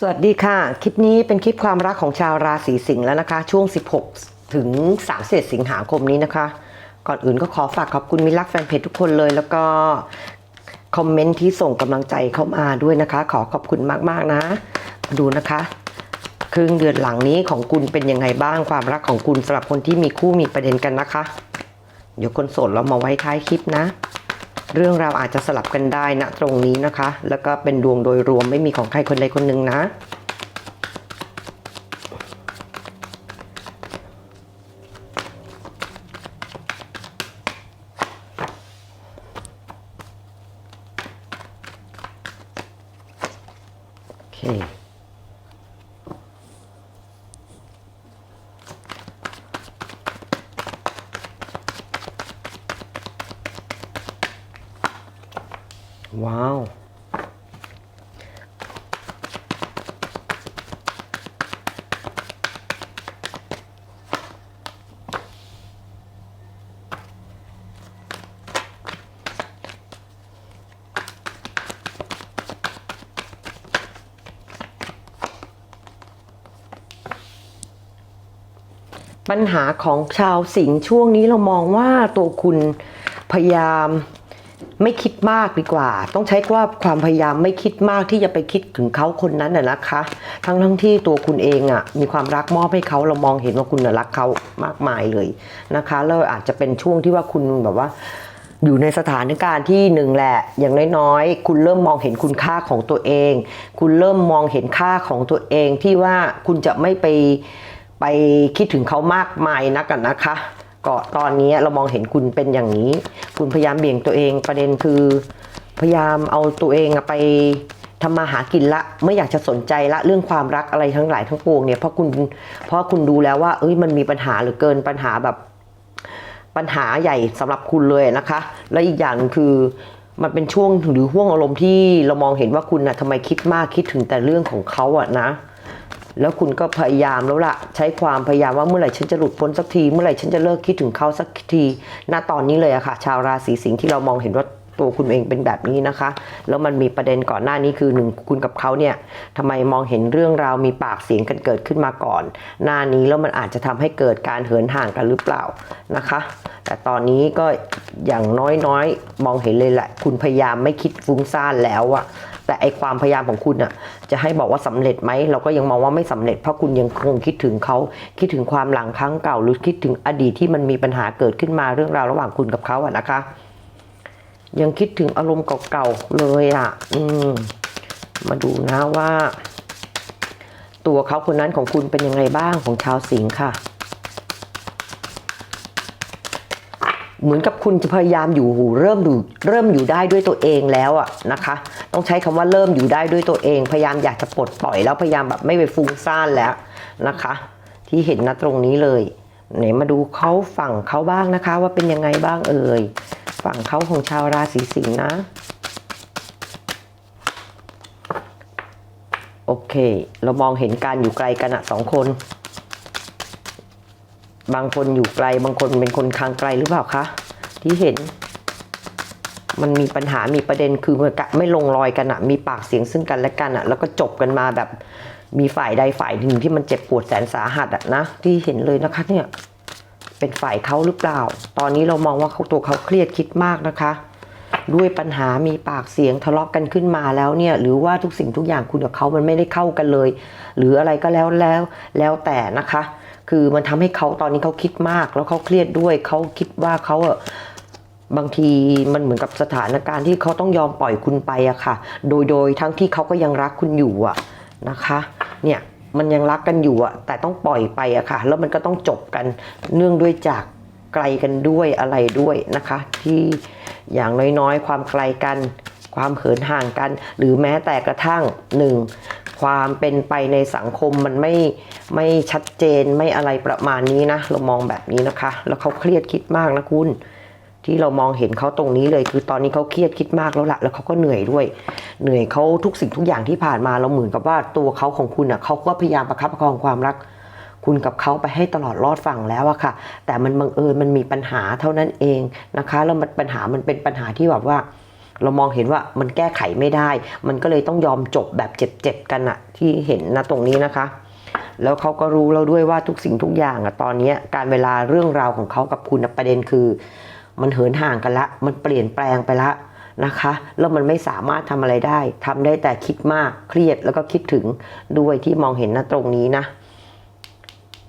สวัสดีค่ะ คลิปนี้เป็นคลิปความรักของชาวราศีสิงห์แล้วนะคะ ช่วง 16 ถึง31สิงหาคมนี้นะคะ ก่อนอื่นก็ขอฝากขอบคุณมิตรรักแฟนเพจทุกคนเลย แล้วก็คอมเมนต์ที่ส่งกำลังใจเข้ามาด้วยนะคะ ขอขอบคุณมาก ๆ นะมาดูนะคะ ครึ่งเดือนหลังนี้ของคุณเป็นยังไงบ้างความรักของคุณสำหรับคนที่มีคู่มีประเด็นกันนะคะ เดี๋ยวคนโสดเรามาไว้ท้ายคลิปนะ เรื่องราวอาจจะสลับกันได้นะตรงนี้นะคะ แล้วก็เป็นดวงโดยรวมไม่มีของใครคนใดคนหนึ่งนะ โอเค ว้าว ปัญหาของชาวสิงห์ช่วงนี้เรามองว่าตัวคุณพยายาม ไม่คิดมากดีกว่า ต้องใช้ว่าความพยายามไม่คิดมากที่จะไปคิดถึงเขาคนนั้นน่ะนะคะ ทั้งทั้งที่ตัวคุณเองอะมีความรักมอบให้เขาเรามองเห็นว่าคุณรักเขามากมายเลยนะคะแล้วอาจจะเป็นช่วงที่ว่าคุณแบบว่าอยู่ในสถานการณ์ที่หนึ่งแหละ อย่างน้อยๆ คุณเริ่มมองเห็นคุณค่าของตัวเอง คุณเริ่มมองเห็นค่าของตัวเองที่ว่าคุณจะไม่ไปไปคิดถึงเขามากมายนักกันนะคะ ก็ตอนนี้เรามองเห็นคุณเป็นอย่างนี้ คุณพยายามเบี่ยงตัวเองประเด็นคือ พยายามเอาตัวเองไปทำมาหากินละไม่อยากจะสนใจละเรื่องความรักอะไรทั้งหลายทั้งปวงเนี่ยเพราะคุณเพราะคุณดูแล้วว่า เอ้ยมันมีปัญหาเหรือเกินปัญหาแบบปัญหาใหญ่สำหรับคุณเลยนะคะ และอีกอย่างหนึ่งคือมันเป็นช่วงหรือห่วงอารมณ์ที่เรามองเห็นว่าคุณนะทำไมคิดมากคิดถึงแต่เรื่องของเขาอะนะ แล้วคุณก็พยายามแล้วล่ะ ใช้ความพยายามว่าเมื่อไหร่ฉันจะหลุดพ้นสักที เมื่อไหร่ฉันจะเลิกคิดถึงเขาสักทีณตอนนี้เลยอะค่ะ ชาวราศีสิงห์ที่เรามองเห็นว่าตัวคุณเองเป็นแบบนี้นะคะ แล้วมันมีประเด็นก่อนหน้านี้คือหนึ่งคุณกับเขาเนี่ยทำไมมองเห็นเรื่องราวมีปากเสียงกันเกิดขึ้นมาก่อน หน้านี้แล้วมันอาจจะทำให้เกิดการเหินห่างกันหรือเปล่านะคะ แต่ตอนนี้ก็อย่างน้อยๆ มองเห็นเลยแหละ คุณพยายามไม่คิดฟุ้งซ่านแล้วอะ แต่ไอความพยายามของคุณอะจะให้บอกว่าสำเร็จไหมเราก็ยังมองว่าไม่สำเร็จเพราะคุณยังคงคิดถึงเขาคิดถึงความหลังครั้งเก่า หรือคิดถึงอดีตที่มันมีปัญหาเกิดขึ้นมาเรื่องราวระหว่างคุณกับเขาอะนะคะ ยังคิดถึงอารมณ์เก่าๆเลยอะอืมมาดูนะว่า ตัวเขาคนนั้นของคุณเป็นยังไงบ้างของชาวสิงห์ค่ะเหมือนกับคุณจะพยายามอยู่หูเริ่มอยู่เริ่มอยู่ได้ด้วยตัวเองแล้วอะนะคะ ต้องใช้คำว่าเริ่มอยู่ได้ด้วยตัวเอง พยายามอยากจะปลดปล่อยแล้วพยายามแบบไม่ไปฟุ้งซ่านแล้วนะคะ ที่เห็นนะตรงนี้เลยไหนมาดูเขาฝั่งเขาบ้างนะคะ ว่าเป็นยังไงบ้างเอ่ยฝั่งเขาของชาวราศีสิงห์นะ โอเค เรามองเห็นการอยู่ไกลกันอะสองคน บางคนอยู่ไกลบางคนเป็นคนคางไกลหรือเปล่าคะที่เห็น มันมีปัญหามีประเด็นคือมันกะไม่ลงรอยกันอะมีปากเสียงซึ่งกันและกันอะแล้วก็จบกันมาแบบมีฝ่ายใดฝ่ายหนึ่งที่มันเจ็บปวดแสนสาหัสอะนะที่เห็นเลยนะคะเนี่ยเป็นฝ่ายเขาหรือเปล่า ตอนนี้เรามองว่าเขาตัวเขาเครียดคิดมากนะคะ ด้วยปัญหามีปากเสียงทะเลาะกันขึ้นมาแล้วเนี่ย หรือว่าทุกสิ่งทุกอย่างคุณกับเขามันไม่ได้เข้ากันเลย หรืออะไรก็แล้วแล้วแล้วแต่นะคะ คือมันทำให้เขาตอนนี้เขาคิดมาก แล้วเขาเครียดด้วยเขาคิดว่าเขาอะ บางทีมันเหมือนกับสถานการณ์ที่เขาต้องยอมปล่อยคุณไปอะค่ะ โดยโดยทั้งที่เขาก็ยังรักคุณอยู่อะนะคะ เนี่ยมันยังรักกันอยู่อะแต่ต้องปล่อยไปอะค่ะ แล้วมันก็ต้องจบกันเนื่องด้วยจากไกลกันด้วยอะไรด้วยนะคะ ที่อย่างน้อยๆ ความไกลกัน ความเหินห่างกัน หรือแม้แต่กระทั่งหนึ่งความเป็นไปในสังคมมันไม่ไม่ชัดเจนไม่อะไรประมาณนี้นะ เรามองแบบนี้นะคะ แล้วเขาเครียดคิดมากนะคุณ ที่เรามองเห็นเขาตรงนี้เลย คือตอนนี้เขาเครียดคิดมากแล้วละแล้วเขาก็เหนื่อยด้วย เหนื่อยเขาทุกสิ่งทุกอย่างที่ผ่านมาเราเหมือนกับว่าตัวเขาของคุณอะเขาก็พยายามประคับประคองความรัก คุณกับเขาไปให้ตลอดรอดฝั่งแล้วอะค่ะ แต่มันบังเอิญมันมีปัญหาเท่านั้นเองนะคะแล้วมันปัญหามันเป็นปัญหาที่แบบว่า เรามองเห็นว่ามันแก้ไขไม่ได้ มันก็เลยต้องยอมจบแบบเจ็บๆกันอะที่เห็นนะตรงนี้นะคะแล้วเขาก็รู้แล้วด้วยว่าทุกสิ่งทุกอย่างอะตอนนี้การเวลาเรื่องราวของเขากับคุณประเด็นคือ มันเหินห่างกันละ มันเปลี่ยนแปลงไปละนะคะ แล้วมันไม่สามารถทำอะไรได้ทำได้แต่คิดมากเครียดแล้วก็คิดถึงด้วยที่มองเห็นนะตรงนี้นะ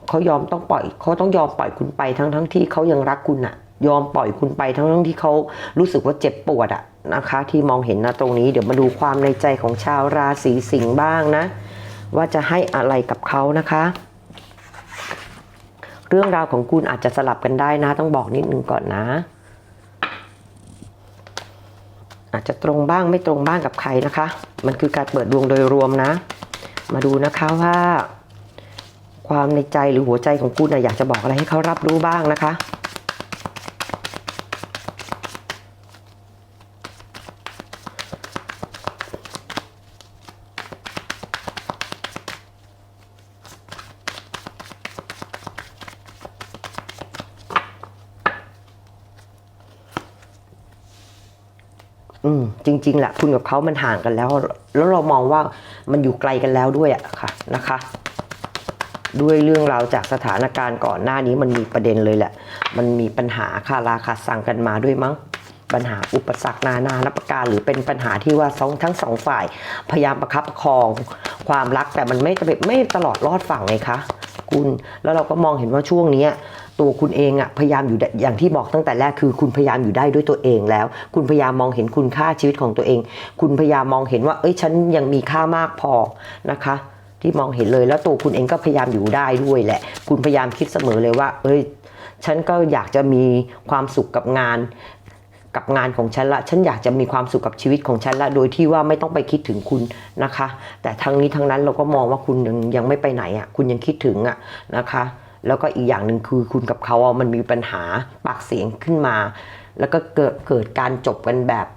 เขายอมต้องปล่อยเขาต้องยอมปล่อยคุณไปทั้งทั้งที่เขายังรักคุณอะยอมปล่อยคุณไปทั้งทั้งที่เขารู้สึกว่าเจ็บปวดอะนะคะ ที่มองเห็นนะตรงนี้เดี๋ยวมาดูความในใจของชาวราศีสิงห์บ้างนะ ว่าจะให้อะไรกับเขานะคะ เรื่องราวของคุณอาจจะสลับกันได้นะ ต้องบอกนิดนึงก่อนนะ อาจจะตรงบ้างไม่ตรงบ้างกับใครนะคะ มันคือการเปิดดวงโดยรวมนะ มาดูนะคะว่า ความในใจหรือหัวใจของคุณนะอยากจะบอกอะไรให้เขารับรู้บ้างนะคะ จริง ๆแหละคุณกับเขามันห่างกันแล้ว แล้วเรามองว่ามันอยู่ไกลกันแล้วด้วยอะค่ะนะคะ ด้วยเรื่องราวจากสถานการณ์ก่อนหน้านี้มันมีประเด็นเลยแหละ มันมีปัญหาคาราคาซังกันมาด้วยมั้งปัญหาอุปสรรคนานานับประการหรือเป็นปัญหาที่ว่าสองทั้งสองฝ่าย พยายามประคับประคองความรักแต่มันไม่ไม่ตลอดรอดฝั่งไงคะคุณแล้วเราก็มองเห็นว่าช่วงนี้ ตัวคุณเองอะพยายามอยู่ได้อย่างที่บอกตั้งแต่แรกคือ คุณพยายามอยู่ได้ด้วยตัวเองแล้ว คุณพยายามมองเห็นคุณค่าชีวิตของตัวเอง คุณพยายามมองเห็นว่า เอ้ยฉันยังมีค่ามากพอนะคะ ที่มองเห็นเลยแล้วตัวคุณเองก็พยายามอยู่ได้ด้วยแหละ คุณพยายามคิดเสมอเลยว่า เอ้ย ฉันก็อยากจะมีความสุขกับงานกับงานของฉันละ ฉันอยากจะมีความสุขกับชีวิตของฉันละ โดยที่ว่าไม่ต้องไปคิดถึงคุณนะคะ แต่ทั้งนี้ทั้งนั้นเราก็มองว่าคุณยังยังไม่ไปไหนอะ คุณยังคิดถึงอะนะคะ แล้วก็อีกอย่างหนึ่งคือคุณกับเขาอะมันมีปัญหาปากเสียงขึ้นมา แล้วก็เกิดเกิดการจบกันแบบ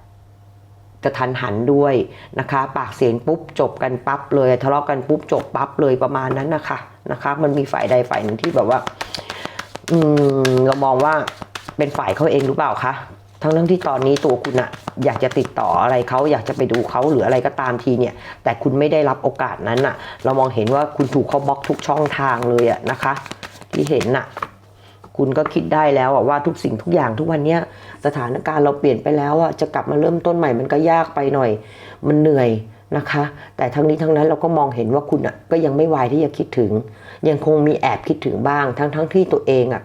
กระทันหันด้วยนะคะ ปากเสียงปุ๊บจบกันปั๊บเลยทะเลาะกันปุ๊บจบปั๊บเลยประมาณนั้นนะคะนะคะ มันมีฝ่ายใดฝ่ายหนึ่งที่แบบว่า อืมเรามองว่าเป็นฝ่ายเขาเองหรือเปล่าคะทั้งทั้งที่ตอนนี้ตัวคุณอะอยากจะติดต่ออะไรเขาอยากจะไปดูเขาหรืออะไรก็ตามทีเนี่ย แต่คุณไม่ได้รับโอกาสนั้นอะเรามองเห็นว่าคุณถูกเขาบล็อกทุกช่องทางเลยอะนะคะ ที่เห็นน่ะ คุณก็คิดได้แล้วอะว่าทุกสิ่งทุกอย่างทุกวันเนี้ยสถานการณ์เราเปลี่ยนไปแล้วอะจะกลับมาเริ่มต้นใหม่มันก็ยากไปหน่อย มันเหนื่อยนะคะ แต่ทั้งนี้ทั้งนั้นเราก็มองเห็นว่าคุณอะก็ยังไม่วายที่จะคิดถึง ยังคงมีแอบคิดถึงบ้าง ทั้งทั้งที่ตัวเองอะ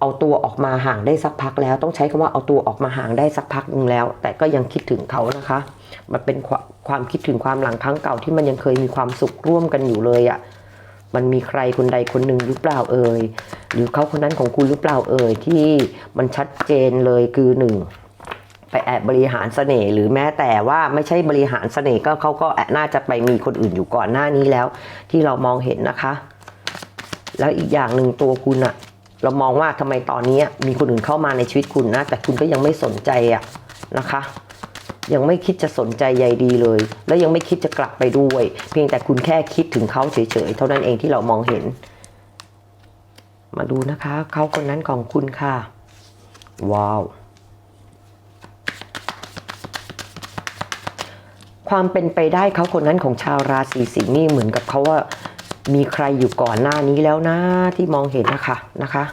เอาตัวออกมาห่างได้สักพักแล้ว ต้องใช้คำว่าเอาตัวออกมาห่างได้สักพักหนึงแล้ว แต่ก็ยังคิดถึงเขานะคะ มันเป็นความคิดถึงความหลังครั้งเก่าที่มันยังเคยมีความสุขร่วมกันอยู่เลยอะ มันมีใครคนใดคนหนึ่งหรือเปล่าเอ่ยหรือเขาคนนั้นของคุณหรือเปล่าเอ่ยที่มันชัดเจนเลยคือหนึ่งไปแอบบริหารเสน่ห์หรือแม้แต่ว่าไม่ใช่บริหารเสน่ห์ก็เขาก็แอบน่าจะไปมีคนอื่นอยู่ก่อนหน้านี้แล้ว ที่เรามองเห็นนะคะ แล้วอีกอย่างหนึ่งตัวคุณอะเรามองว่าทำไมตอนนี้มีคนอื่นเข้ามาในชีวิตคุณนะแต่คุณก็ยังไม่สนใจอะนะคะ ยังไม่คิดจะสนใจใยดีเลย แล้วยังไม่คิดจะกลับไปด้วย เพียงแต่คุณแค่คิดถึงเขาเฉยๆ เท่านั้นเองที่เรามองเห็น มาดูนะคะ เขาคนนั้นของคุณค่ะ ว้าวความเป็นไปได้เขาคนนั้นของชาวราศีสิงห์นี่เหมือนกับเขาว่ามีใครอยู่ก่อนหน้านี้แล้วนะที่มองเห็นนะคะนะคะ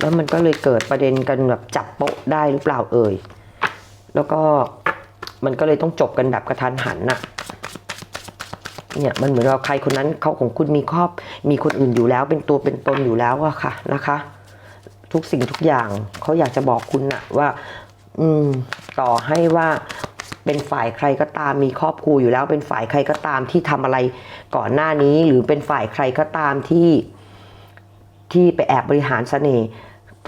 แล้วมันก็เลยเกิดประเด็นกันแบบจับโป๊ะได้หรือเปล่าเอ่ย แล้วก็มันก็เลยต้องจบกันแบบกระทันหันน่ะ เนี่ยมันเหมือนว่าใครคนนั้นเขาของคุณมีครอบ มีคนอื่นอยู่แล้ว เป็นตัวเป็นตนอยู่แล้วอะค่ะนะคะ ทุกสิ่งทุกอย่างเขาอยากจะบอกคุณน่ะว่า อืม ต่อให้ว่าเป็นฝ่ายใครก็ตามมีครอบครัวอยู่แล้ว เป็นฝ่ายใครก็ตามที่ทำอะไรก่อนหน้านี้ หรือเป็นฝ่ายใครก็ตามที่ที่ไปแอบบริหารเสน่ห์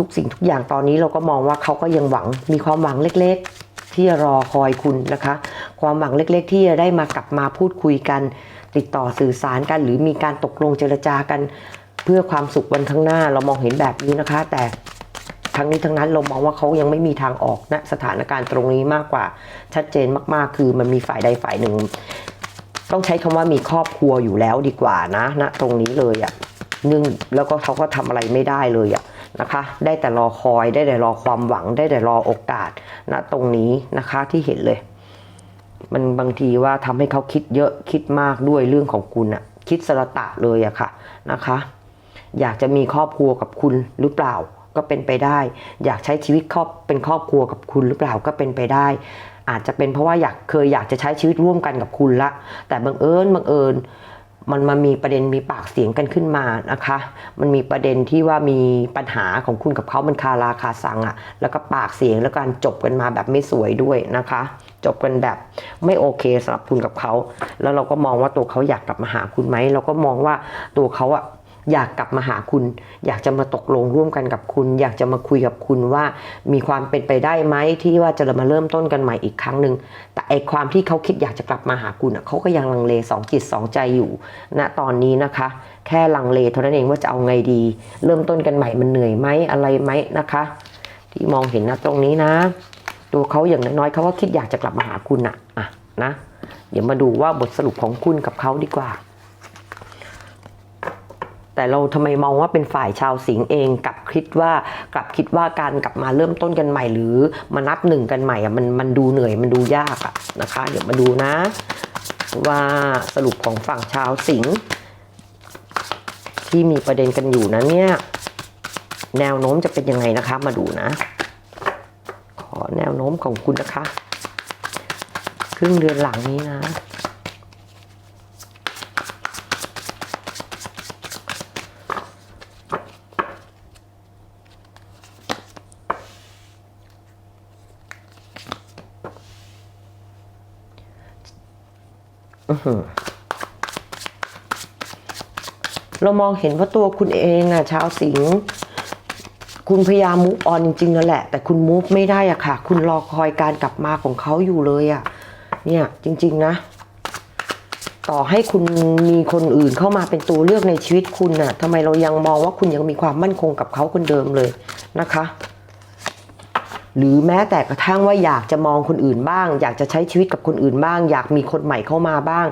ทุกสิ่งทุกอย่างตอนนี้เราก็มองว่าเขาก็ยังหวังมีความหวังเล็กๆ ที่จะรอคอยคุณนะคะ ความหวังเล็กๆ ที่จะได้มากลับมาพูดคุยกัน ติดต่อสื่อสารกัน หรือมีการตกลงเจรจากัน เพื่อความสุขวันข้างหน้าเรามองเห็นแบบนี้นะคะ แต่ทั้งนี้ทั้งนั้นเรามองว่าเขายังไม่มีทางออกณนะสถานการณ์ตรงนี้มากกว่าชัดเจนมากๆ คือมันมีฝ่ายใดฝ่ายหนึ่ง ต้องใช้คำว่ามีครอบครัวอยู่แล้วดีกว่านะณตรงนี้เลยอะ่ะนึ่งแล้วก็เขาก็ทำอะไรไม่ได้เลยอะ่ะ นะคะ ได้แต่รอคอย ได้แต่รอความหวัง ได้แต่รอโอกาสณตรงนี้นะคะที่เห็นเลย มันบางทีว่าทำให้เขาคิดเยอะคิดมากด้วยเรื่องของคุณอะคิดสระตะเลยอะค่ะนะคะ อยากจะมีครอบครัวกับคุณหรือเปล่าก็เป็นไปได้ อยากใช้ชีวิตครอบเป็นครอบครัวกับคุณหรือเปล่าก็เป็นไปได้ อาจจะเป็นเพราะว่าอยากเคยอยากจะใช้ชีวิตร่วมกันกับคุณละ แต่บังเอิญบังเอิญ มันมามีประเด็นมีปากเสียงกันขึ้นมานะคะ มันมีประเด็นที่ว่ามีปัญหาของคุณกับเขามันคาราคาสังอะแล้วก็ปากเสียงแล้วการจบกันมาแบบไม่สวยด้วยนะคะ จบกันแบบไม่โอเคสำหรับคุณกับเขา แล้วเราก็มองว่าตัวเขาอยากกลับมาหาคุณไหม เราก็มองว่าตัวเขาอะ อยากกลับมาหาคุณ อยากจะมาตกลงร่วมกันกับคุณ อยากจะมาคุยกับคุณว่ามีความเป็นไปได้ไหมที่ว่าจะมาเริ่มต้นกันใหม่อีกครั้งหนึ่งแต่ไอความที่เขาคิดอยากจะกลับมาหาคุณเขาก็ยังลังเลสองจิตสองใจอยู่ณตอนนี้นะคะ แค่ลังเลเท่านั้นเองว่าจะเอาไงดี เริ่มต้นกันใหม่มันเหนื่อยไหมอะไรไหมนะคะ ที่มองเห็นนะตรงนี้นะ ตัวเขาอย่างน้อยๆเขาก็คิดอยากจะกลับมาหาคุณอะอะนะเดี๋ยวมาดูว่าบทสรุปของคุณกับเขาดีกว่า แต่เราทำไมมองว่าเป็นฝ่ายชาวสิงห์เองกลับคิดว่ากลับคิดว่าการกลับมาเริ่มต้นกันใหม่ หรือมานับหนึ่งกันใหม่อะมันมันดูเหนื่อยมันดูยากอะนะคะ เดี๋ยวมาดูนะ ว่าสรุปของฝั่งชาวสิงห์ที่มีประเด็นกันอยู่นะเนี่ยแนวโน้มจะเป็นยังไงนะคะ มาดูนะ ขอแนวโน้มของคุณนะคะ ครึ่งเดือนหลังนี้นะ เรามองเห็นว่าตัวคุณเองอะชาวสิงห์คุณพยายามมูฟออนจริงๆนั่นแหละ แต่คุณมูฟไม่ได้อะค่ะ คุณรอคอยการกลับมาของเขาอยู่เลยอะเนี่ยจริง ๆนะ ต่อให้คุณมีคนอื่นเข้ามาเป็นตัวเลือกในชีวิตคุณน่ะทำไมเรายังมองว่าคุณยังมีความมั่นคงกับเขาคนเดิมเลยนะคะ หรือแม้แต่กระทั่งว่าอยากจะมองคนอื่นบ้าง อยากจะใช้ชีวิตกับคนอื่นบ้าง อยากมีคนใหม่เข้ามาบ้าง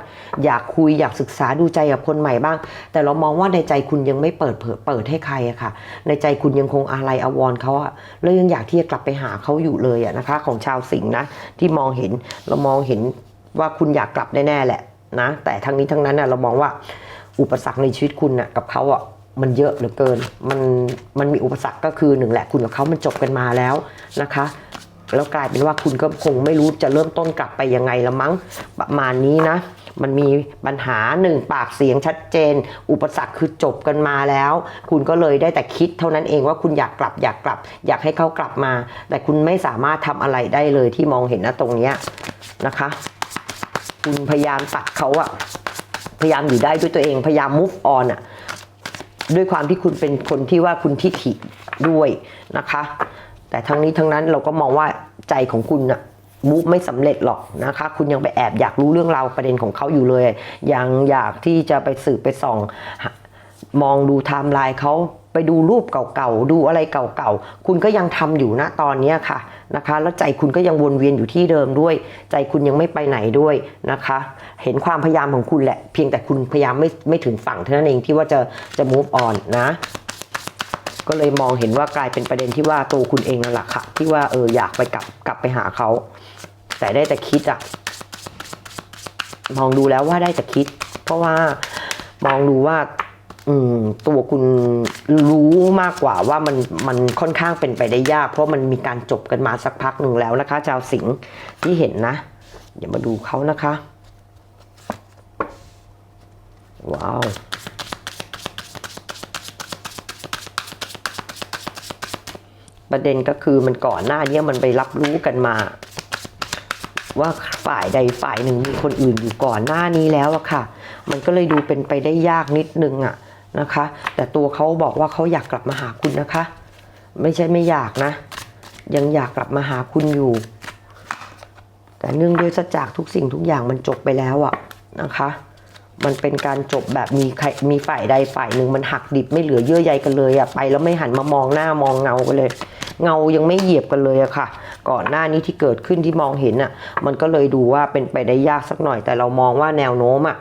อยากคุยอยากศึกษาดูใจกับคนใหม่บ้าง แต่เรามองว่าในใจคุณยังไม่เปิดเผยเปิดให้ใครอะค่ะ ในใจคุณยังคงอาลัยอาวรณ์เขาอะแล้วยังอยากที่จะกลับไปหาเขาอยู่เลยอะนะคะ ของชาวสิงห์นะที่มองเห็นเรามองเห็นว่าคุณอยากกลับแน่ๆแหละนะแต่ทั้งนี้ทั้งนั้นน่ะเรามองว่าอุปสรรคในชีวิตคุณนะกับเขาอะ มันเยอะเหลือเกิน มันมันมีอุปสรรคก็คือหนึ่งแหละคุณกับเขามันจบกันมาแล้วนะคะ แล้วกลายเป็นว่าคุณก็คงไม่รู้จะเริ่มต้นกลับไปยังไงละมั้งประมาณนี้นะ มันมีปัญหาหนึ่งปากเสียงชัดเจน อุปสรรคคือจบกันมาแล้ว คุณก็เลยได้แต่คิดเท่านั้นเองว่าคุณอยากกลับอยากกลับ อยากให้เขากลับมา แต่คุณไม่สามารถทำอะไรได้เลยที่มองเห็นนะตรงเนี้ยนะคะ คุณพยายามตัดเขาอะพยายามอยู่ได้ด้วยตัวเองพยายาม move on อะ ด้วยความที่คุณเป็นคนที่ว่าคุณทิฐิด้วยนะคะ แต่ทั้งนี้ทั้งนั้นเราก็มองว่าใจของคุณอะมูฟไม่สำเร็จหรอกนะคะ คุณยังไปแอบอยากรู้เรื่องราวประเด็นของเขาอยู่เลย ยังอยากที่จะไปสืบไปส่อง มองดูไทม์ไลน์เขาไปดูรูปเก่าๆ ดูอะไรเก่าๆ คุณก็ยังทำอยู่นะตอนนี้ค่ะ นะคะ แล้วใจคุณก็ยังวนเวียนอยู่ที่เดิมด้วย ใจคุณยังไม่ไปไหนด้วยนะคะ เห็นความพยายามของคุณแหละ เพียงแต่คุณพยายามไม่ไม่ถึงฝั่งเท่านั้นเองที่ว่าจะจะ move on นะ ก็เลยมองเห็นว่ากลายเป็นประเด็นที่ว่าตัวคุณเองนั่นแหละค่ะ ที่ว่าเอออยากไปกลับกลับไปหาเขา แต่ได้แต่คิดอะมองดูแล้วว่าได้แต่คิด เพราะว่ามองดูว่า อืมตัวคุณรู้มากกว่าว่ามันมันค่อนข้างเป็นไปได้ยาก เพราะมันมีการจบกันมาสักพักหนึ่งแล้วนะคะ ชาวสิงห์ที่เห็นนะเดี๋ยวมาดูเขานะคะ ว้าวประเด็นก็คือมันก่อนหน้านี้มันไปรับรู้กันมา ว่าฝ่ายใดฝ่ายหนึ่งมีคนอื่นอยู่ก่อนหน้านี้แล้วอะค่ะ มันก็เลยดูเป็นไปได้ยากนิดนึงอะ นะคะ แต่ตัวเขาบอกว่าเขาอยากกลับมาหาคุณนะคะ ไม่ใช่ไม่อยากนะ ยังอยากกลับมาหาคุณอยู่ แต่เนื่องด้วยสัจจากทุกสิ่งทุกอย่างมันจบไปแล้วอะนะคะ มันเป็นการจบแบบมีใครมีฝ่ายใดฝ่ายหนึ่งมันหักดิบไม่เหลือเยื่อใยกันเลยอะไปแล้วไม่หันมามองหน้ามองเงากันเลยเงายังไม่เหยียบกันเลยอะค่ะ ก่อนหน้านี้ที่เกิดขึ้นที่มองเห็นอะมันก็เลยดูว่าเป็นไปได้ยากสักหน่อย แต่เรามองว่าแนวโน้มอะ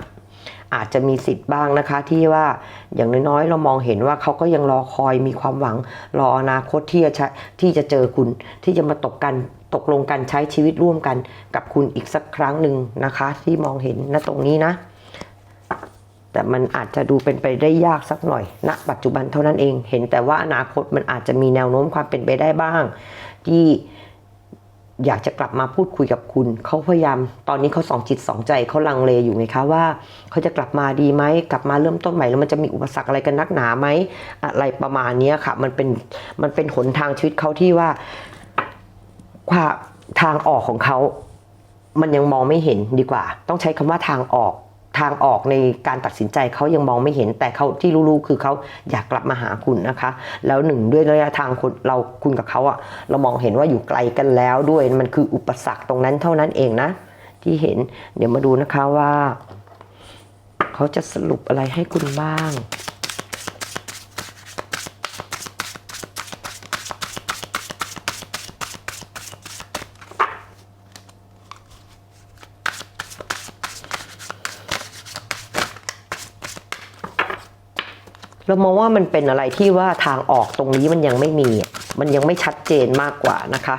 อาจจะมีสิทธิ์บ้างนะคะ ที่ว่าอย่างน้อยๆ เรามองเห็นว่าเขาก็ยังรอคอยมีความหวัง รออนาคตที่จะที่จะเจอคุณ ที่จะมาตกกันตกลงกันใช้ชีวิตร่วมกันกับคุณอีกสักครั้งหนึ่งนะคะ ที่มองเห็นณตรงนี้นะ แต่มันอาจจะดูเป็นไปได้ยากสักหน่อยณปัจจุบันเท่านั้นเอง เห็นแต่ว่าอนาคตมันอาจจะมีแนวโน้มความเป็นไปได้บ้าง ที่ อยากจะกลับมาพูดคุยกับคุณ เขาพยายาม ตอนนี้เขาสองจิตสองใจเขาลังเลอยู่ไงคะว่า เขาจะกลับมาดีไหมกลับมาเริ่มต้นใหม่แล้วมันจะมีอุปสรรคอะไรกันนักหนาไหมอะไรประมาณนี้ค่ะ มันเป็นมันเป็นหนทางชีวิตเขาที่ว่าความทางออกของเขา มันยังมองไม่เห็นดีกว่า ต้องใช้คำว่าทางออก ทางออกในการตัดสินใจเขายังมองไม่เห็นแต่เขาที่รู้ๆคือเขาอยากกลับมาหาคุณนะคะ แล้วหนึ่งด้วยระยะทางคเราคุณกับเขาอะเรามองเห็นว่าอยู่ไกลกันแล้วด้วยมันคืออุปสรรคตรงนั้นเท่านั้นเองนะ ที่เห็นเดี๋ยวมาดูนะคะว่า เขาจะสรุปอะไรให้คุณบ้าง เรามองว่ามันเป็นอะไรที่ว่าทางออกตรงนี้มันยังไม่มี มันยังไม่ชัดเจนมากกว่านะคะ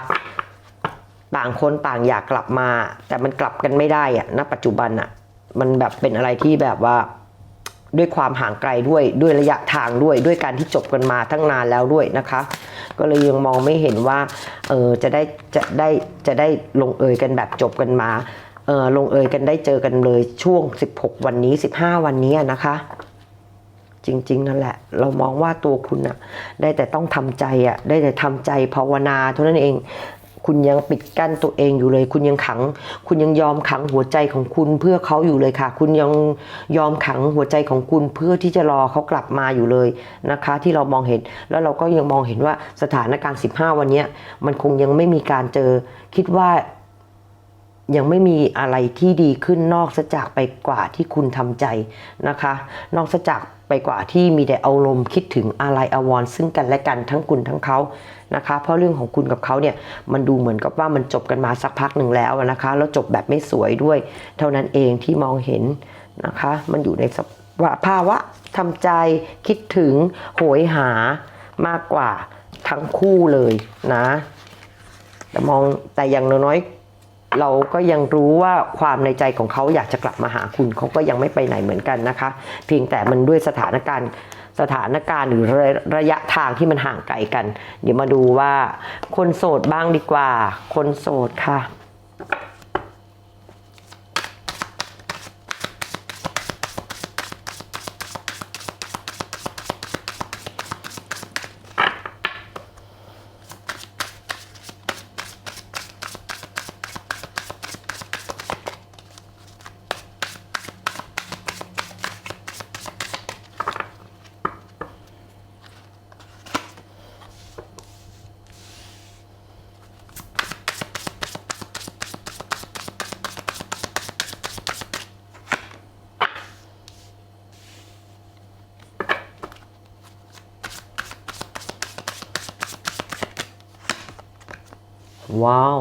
ต่างคนต่างอยากกลับมา แต่มันกลับกันไม่ได้อะณปัจจุบันอะมันแบบเป็นอะไรที่แบบว่าด้วยความห่างไกลด้วยด้วยระยะทางด้วยด้วยการที่จบกันมาทั้งนานแล้วด้วยนะคะ ก็เลยยังมองไม่เห็นว่าเออจะได้จะได้จะได้ลงเอยกันแบบจบกันมาเออลงเอยกันได้เจอกันเลยช่วง 16 วันนี้ 15 วันนี้นะคะ จริง ๆ นั่นแหละ เรามองว่าตัวคุณอะได้แต่ต้องทำใจอะได้แต่ทำใจภาวนาเท่านั้นเอง คุณยังปิดกั้นตัวเองอยู่เลย คุณยังขัง คุณยังยอมขังหัวใจของคุณเพื่อเขาอยู่เลยค่ะ คุณยังยอมขังหัวใจของคุณเพื่อที่จะรอเขากลับมาอยู่เลยนะคะ ที่เรามองเห็นแล้วเราก็ยังมองเห็นว่าสถานการณ์ 15 วันนี้มันคงยังไม่มีการเจอคิดว่า ยังไม่มีอะไรที่ดีขึ้นนอกจากไปกว่าที่คุณทำใจนะคะ นอกจากไปกว่าที่มีแต่อารมณ์คิดถึงอะไรอวรซึ่งกันและกันทั้งคุณทั้งเขานะคะ เพราะเรื่องของคุณกับเขาเนี่ยมันดูเหมือนกับว่ามันจบกันมาสักพักหนึ่งแล้วนะคะ แล้วจบแบบไม่สวยด้วย เท่านั้นเองที่มองเห็นนะคะ มันอยู่ในสภาวะทำใจคิดถึงโหยหามากกว่าทั้งคู่เลยนะแต่มองแต่อย่างน้อย เราก็ยังรู้ว่าความในใจของเขาอยากจะกลับมาหาคุณเขาก็ยังไม่ไปไหนเหมือนกันนะคะ เพียงแต่มันด้วยสถานการณ์สถานการณ์หรือระระยะทางที่มันห่างไกลกัน เดี๋ยวมาดูว่า คนโสดบ้างดีกว่า คนโสดค่ะ ว้าว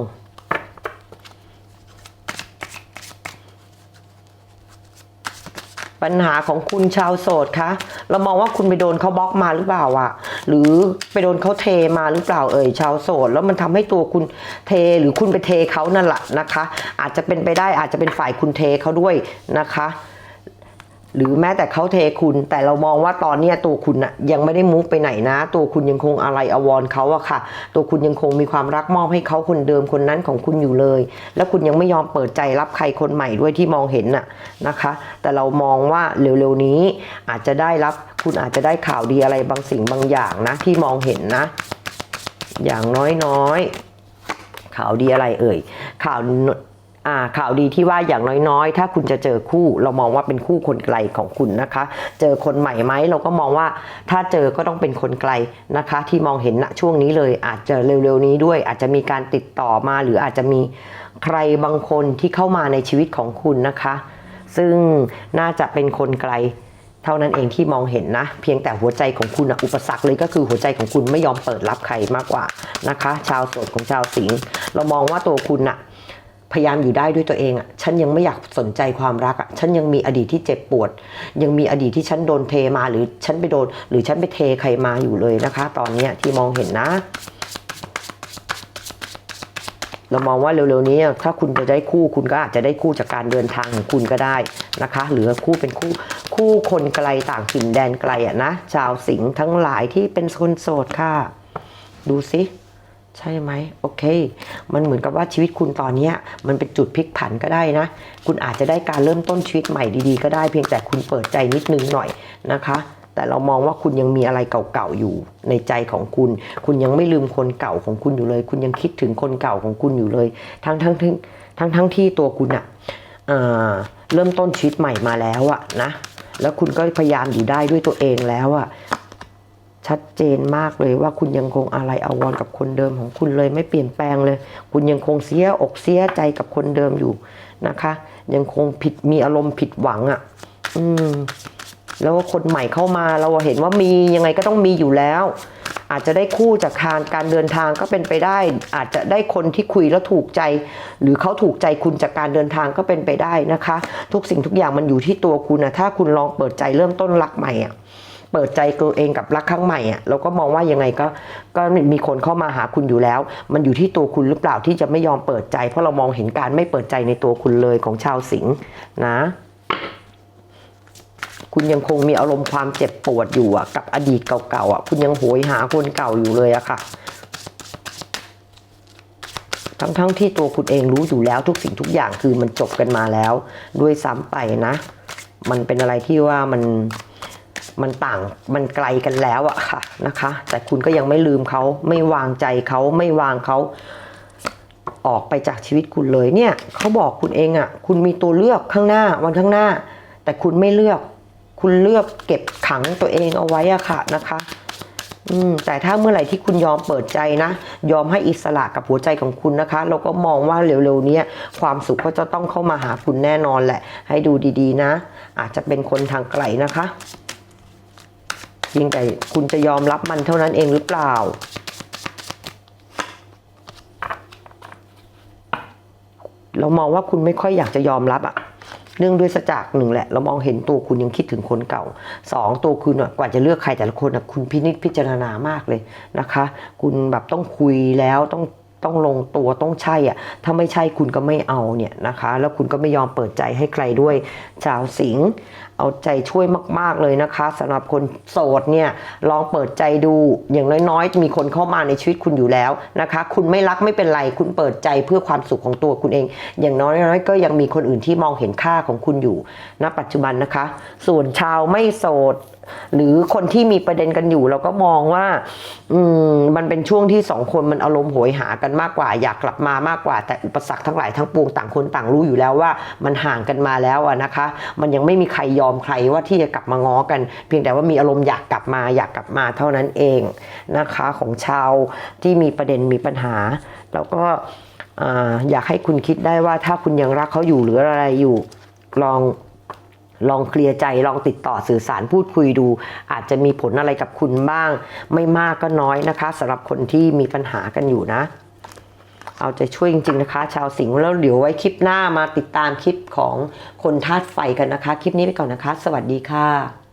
ปัญหาของคุณชาวโสดคะเรามองว่าคุณไปโดนเขาบล็อกมาหรือเปล่าอะหรือไปโดนเขาเทมาหรือเปล่าเอ่ยชาวโสด แล้วมันทำให้ตัวคุณเทหรือคุณไปเทเขานั่นแหละนะคะ อาจจะเป็นไปได้อาจจะเป็นฝ่ายคุณเทเขาด้วยนะคะ หรือแม้แต่เขาเทคุณ แต่เรามองว่าตอนนี้ตัวคุณอะยังไม่ได้มุกไปไหนนะ ตัวคุณยังคงอะไรอววรเขาอะค่ะ ตัวคุณยังคงมีความรักมอบให้เขาคนเดิมคนนั้นของคุณอยู่เลย แล้วคุณยังไม่ยอมเปิดใจรับใครคนใหม่ด้วยที่มองเห็นน่ะนะคะ แต่เรามองว่าเร็วๆนี้อาจจะได้รับคุณอาจจะได้ข่าวดีอะไรบางสิ่งบางอย่างนะที่มองเห็นนะ อย่างน้อยๆข่าวดีอะไรเอ่ยข่าวอ่า ข่าวดีที่ว่าอย่างน้อยๆ ถ้าคุณจะเจอคู่เรามองว่าเป็นคู่คนไกลของคุณนะคะ เจอคนใหม่ไหมเราก็มองว่าถ้าเจอก็ต้องเป็นคนไกลนะคะ ที่มองเห็นณช่วงนี้เลย อาจจะเร็วๆนี้ด้วย อาจจะมีการติดต่อมาหรืออาจจะมีใครบางคนที่เข้ามาในชีวิตของคุณนะคะ ซึ่งน่าจะเป็นคนไกลเท่านั้นเองที่มองเห็นนะ เพียงแต่หัวใจของคุณอะอุปสรรคเลยก็คือหัวใจของคุณไม่ยอมเปิดรับใครมากกว่านะคะ ชาวโสดของชาวสิงห์เรามองว่าตัวคุณอะ พยายามอยู่ได้ด้วยตัวเองอะ ฉันยังไม่อยากสนใจความรักอะ ฉันยังมีอดีตที่เจ็บปวด ยังมีอดีตที่ฉันโดนเทมาหรือฉันไปโดน หรือฉันไปเทใครมาอยู่เลยนะคะ ตอนเนี้ยที่มองเห็นนะ เรามองว่าเร็วๆนี้ถ้าคุณจะได้คู่คุณก็อาจจะได้คู่จากการเดินทางของคุณก็ได้นะคะ หรือคู่เป็นคู่คู่คนไกลต่างถิ่นแดนไกลอะนะชาวสิงห์ทั้งหลายที่เป็นคนโสดค่ะ ดูสิ ใช่ไหมโอเค มันเหมือนกับว่าชีวิตคุณตอนเนี้มันเป็นจุดพลิกผันก็ได้นะ คุณอาจจะได้การเริ่มต้นชีวิตใหม่ดีๆ ก็ได้เพียงแต่คุณเปิดใจนิดนึงหน่อยนะคะ แต่เรามองว่าคุณยังมีอะไรเก่าๆอยู่ในใจของคุณ คุณยังไม่ลืมคนเก่าของคุณอยู่เลย คุณยังคิดถึงคนเก่าของคุณอยู่เลย ทั้งทั้งทั้งทั้งทั้งที่ตัวคุณอะเอะเริ่มต้นชีวิตใหม่มาแล้วอะนะแล้วคุณก็พยายามอยู่ได้ด้วยตัวเองแล้วอะ ชัดเจนมากเลยว่าคุณยังคงอะไรอาวรกับคนเดิมของคุณเลยไม่เปลี่ยนแปลงเลย คุณยังคงเสียอกเสียใจกับคนเดิมอยู่นะคะ ยังคงผิดมีอารมณ์ผิดหวังอะ่ะ อืม แล้วก็คนใหม่เข้ามาเราเห็นว่ามียังไงก็ต้องมีอยู่แล้ว อาจจะได้คู่จากทางการเดินทางก็เป็นไปได้ อาจจะได้คนที่คุยแล้วถูกใจ หรือเขาถูกใจคุณจากการเดินทางก็เป็นไปได้นะคะ ทุกสิ่งทุกอย่างมันอยู่ที่ตัวคุณนะถ้าคุณลองเปิดใจเริ่มต้นรักใหม่อะ เปิดใจตัวเองกับรักครั้งใหม่อะเราก็มองว่ายังไงก็ก็มีคนเข้ามาหาคุณอยู่แล้ว มันอยู่ที่ตัวคุณหรือเปล่าที่จะไม่ยอมเปิดใจ เพราะเรามองเห็นการไม่เปิดใจในตัวคุณเลยของชาวสิงห์นะ คุณยังคงมีอารมณ์ความเจ็บปวดอยู่อะกับอดีตเก่าๆอะคุณยังโหยหาคนเก่าอยู่เลยอะค่ะทั้งๆที่ตัวคุณเองรู้อยู่แล้วทุกสิ่งทุกอย่างคือมันจบกันมาแล้ว ด้วยซ้ำไปนะ มันเป็นอะไรที่ว่ามัน มันต่างมันไกลกันแล้วอะค่ะนะคะ แต่คุณก็ยังไม่ลืมเขาไม่วางใจเขาไม่วางเขาออกไปจากชีวิตคุณเลยเนี่ยเขาบอกคุณเองอะคุณมีตัวเลือกข้างหน้าวันข้างหน้า แต่คุณไม่เลือก คุณเลือกเก็บขังตัวเองเอาไว้อะค่ะนะคะอืมแต่ถ้าเมื่อไหร่ที่คุณยอมเปิดใจนะ ยอมให้อิสระกับหัวใจของคุณนะคะ เราก็มองว่าเร็วๆนี้ความสุขก็จะต้องเข้ามาหาคุณแน่นอนแหละ ให้ดูดีๆนะ อาจจะเป็นคนทางไกลนะคะ เพียงแต่คุณจะยอมรับมันเท่านั้นเองหรือเปล่า เรามองว่าคุณไม่ค่อยอยากจะยอมรับอะเนื่องด้วยสจากหนึ่งแหละ เรามองเห็นตัวคุณยังคิดถึงคนเก่าสองตัวคุณอะกว่าจะเลือกใครแต่ละคนอะคุณพินิจพิจารณามากเลยนะคะ คุณแบบต้องคุยแล้วต้องต้องลงตัวต้องใช่อะถ้าไม่ใช่คุณก็ไม่เอาเนี่ยนะคะ แล้วคุณก็ไม่ยอมเปิดใจให้ใครด้วยชาวสิง เอาใจช่วยมาก ๆ เลยนะคะสำหรับคนโสดเนี่ยลองเปิดใจดูอย่างน้อยๆจะมีคนเข้ามาในชีวิตคุณอยู่แล้วนะคะ คุณไม่รักไม่เป็นไร คุณเปิดใจเพื่อความสุขของตัวคุณเอง อย่างน้อยๆก็ยังมีคนอื่นที่มองเห็นค่าของคุณอยู่ณปัจจุบันนะคะ ส่วนชาวไม่โสด หรือคนที่มีประเด็นกันอยู่เราก็มองว่า อืมมันเป็นช่วงที่สองคนมันอารมณ์โหยหากันมากกว่า อยากกลับมามากกว่า แต่อุปสรรคทั้งหลายทั้งปวงต่างคนต่างรู้อยู่แล้วว่า มันห่างกันมาแล้วอะนะคะ มันยังไม่มีใครยอมใครว่าที่จะกลับมาง้อกัน เพียงแต่ว่ามีอารมณ์อยากกลับมาอยากกลับมาเท่านั้นเองนะคะ ของชาวที่มีประเด็นมีปัญหา แล้วก็อ่าอยากให้คุณคิดได้ว่าถ้าคุณยังรักเขาอยู่หรืออะไรอยู่ลอง ลองเคลียร์ใจลองติดต่อสื่อสารพูดคุยดู อาจจะมีผลอะไรกับคุณบ้าง ไม่มากก็น้อยนะคะสำหรับคนที่มีปัญหากันอยู่นะ เอาใจช่วยจริงๆนะคะ ชาวสิงห์แล้วเดี๋ยวไว้คลิปหน้ามาติดตามคลิปของคนธาตุไฟกันนะคะ คลิปนี้ไปก่อนนะคะ สวัสดีค่ะ